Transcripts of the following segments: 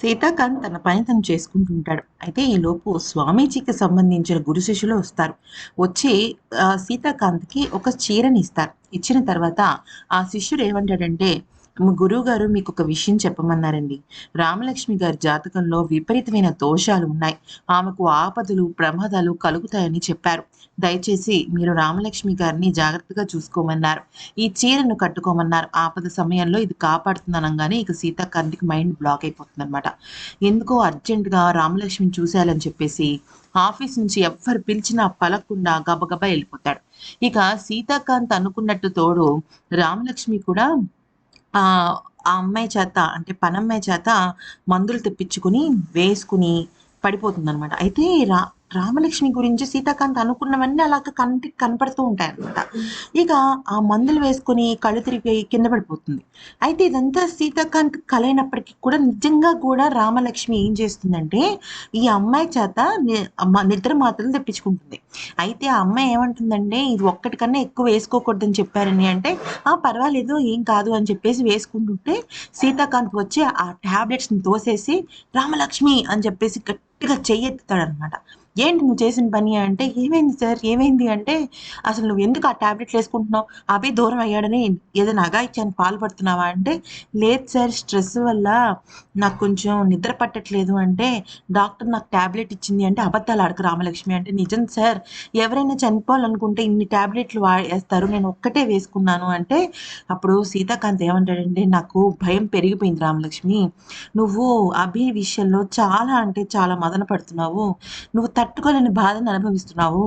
సీతాకాంత్ తన పని తను చేసుకుంటుంటాడు అయితే ఈలోపు స్వామీజీకి సంబంధించిన గురు శిష్యులు వస్తారు. వచ్చి సీతాకాంత్కి ఒక చీరని ఇస్తారు. ఇచ్చిన తర్వాత ఆ శిష్యుడు ఏమంటాడంటే గురువు గారు మీకు ఒక విషయం చెప్పమన్నారండి. రామలక్ష్మి గారి జాతకంలో విపరీతమైన దోషాలు ఉన్నాయి. ఆమెకు ఆపదలు ప్రమాదాలు కలుగుతాయని చెప్పారు. దయచేసి మీరు రామలక్ష్మి గారిని జాగ్రత్తగా చూసుకోమన్నారు. ఈ చీరను కట్టుకోమన్నారు. ఆపద సమయంలో ఇది కాపాడుతుందనగానే ఇక సీతాకాంత్కి మైండ్ బ్లాక్ అయిపోతుంది అనమాట ఎందుకో అర్జెంటుగా రామలక్ష్మిని చూసేయాలని చెప్పేసి ఆఫీస్ నుంచి ఎవ్వరు పిలిచినా పలకుండా గబగబా వెళ్ళిపోతాడు. ఇక సీతాకాంత్ అనుకున్నట్టు తోడు రామలక్ష్మి కూడా ఆ ఆ అమ్మాయి చేత అంటే పనమ్మాయి చేత మందులు తెప్పించుకుని వేసుకుని పడిపోతుంది అనమాట అయితే రా రామలక్ష్మి గురించి సీతాకాంత్ అనుకున్నవన్నీ అలా కంటికి కనపడుతూ ఉంటాయి అనమాట ఇక ఆ మందులు వేసుకుని కళ్ళు తిరిగి కింద పడిపోతుంది. అయితే ఇదంతా సీతాకాంత్ కలైనప్పటికీ కూడా నిజంగా కూడా రామలక్ష్మి ఏం చేస్తుందంటే ఈ అమ్మాయి చేత నిద్ర మాత్రలు తెప్పించుకుంటుంది. అయితే ఆ అమ్మాయి ఏమంటుందంటే ఇది ఒక్కటికన్నా ఎక్కువ వేసుకోకూడదని చెప్పారని అంటే ఆ పర్వాలేదు ఏం కాదు అని చెప్పేసి వేసుకుంటుంటే సీతాకాంత్ వచ్చి ఆ టాబ్లెట్స్ని తోసేసి రామలక్ష్మి అని చెప్పేసి గట్టిగా చెయ్యెత్తుతాడు అనమాట ఏంటి నువ్వు చేసిన పని అంటే ఏమైంది సార్? ఏమైంది అంటే అసలు నువ్వు ఎందుకు ఆ టాబ్లెట్లు వేసుకుంటున్నావు? అవి దూరం అయ్యాడని ఏదైనా అగాయిత్యాన్ని పాల్పడుతున్నావా అంటే లేదు సార్ స్ట్రెస్ వల్ల నాకు కొంచెం నిద్ర పట్టట్లేదు అంటే డాక్టర్ నాకు ట్యాబ్లెట్ ఇచ్చింది అంటే అబద్ధాలు ఆడక రామలక్ష్మి అంటే నిజం సార్. ఎవరైనా చనిపోవాలనుకుంటే ఇన్ని టాబ్లెట్లు వేస్తారు నేను ఒక్కటే వేసుకున్నాను అంటే అప్పుడు సీతాకాంత్ ఏమంటాడంటే నాకు భయం పెరిగిపోయింది రామలక్ష్మి. నువ్వు అభి విషయంలో చాలా అంటే చాలా మదన పడుతున్నావు. నువ్వు తట్టుకోలేని బాధను అనుభవిస్తున్నావు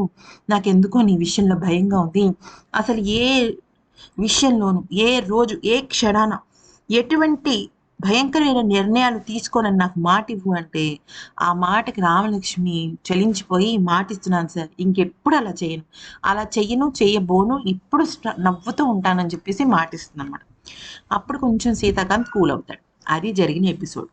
నాకెందుకో నీ విషయంలో భయంగా ఉంది. అసలు ఏ విషయంలోనూ ఏ రోజు ఏ క్షణాన ఎటువంటి భయంకరమైన నిర్ణయాలు తీసుకోనని నాకు మాట ఇవ్వు అంటే ఆ మాటకి రామలక్ష్మి చలించిపోయి మాటిస్తున్నాను సార్. ఇంకెప్పుడు అలా చేయను. అలా చెయ్యను చెయ్యబోను ఇప్పుడు నవ్వుతూ ఉంటానని చెప్పేసి మాటిస్తుంది అనమాట అప్పుడు కొంచెం సీతాకాంత్ కూల్ అవుతాడు. అది జరిగిన ఎపిసోడ్.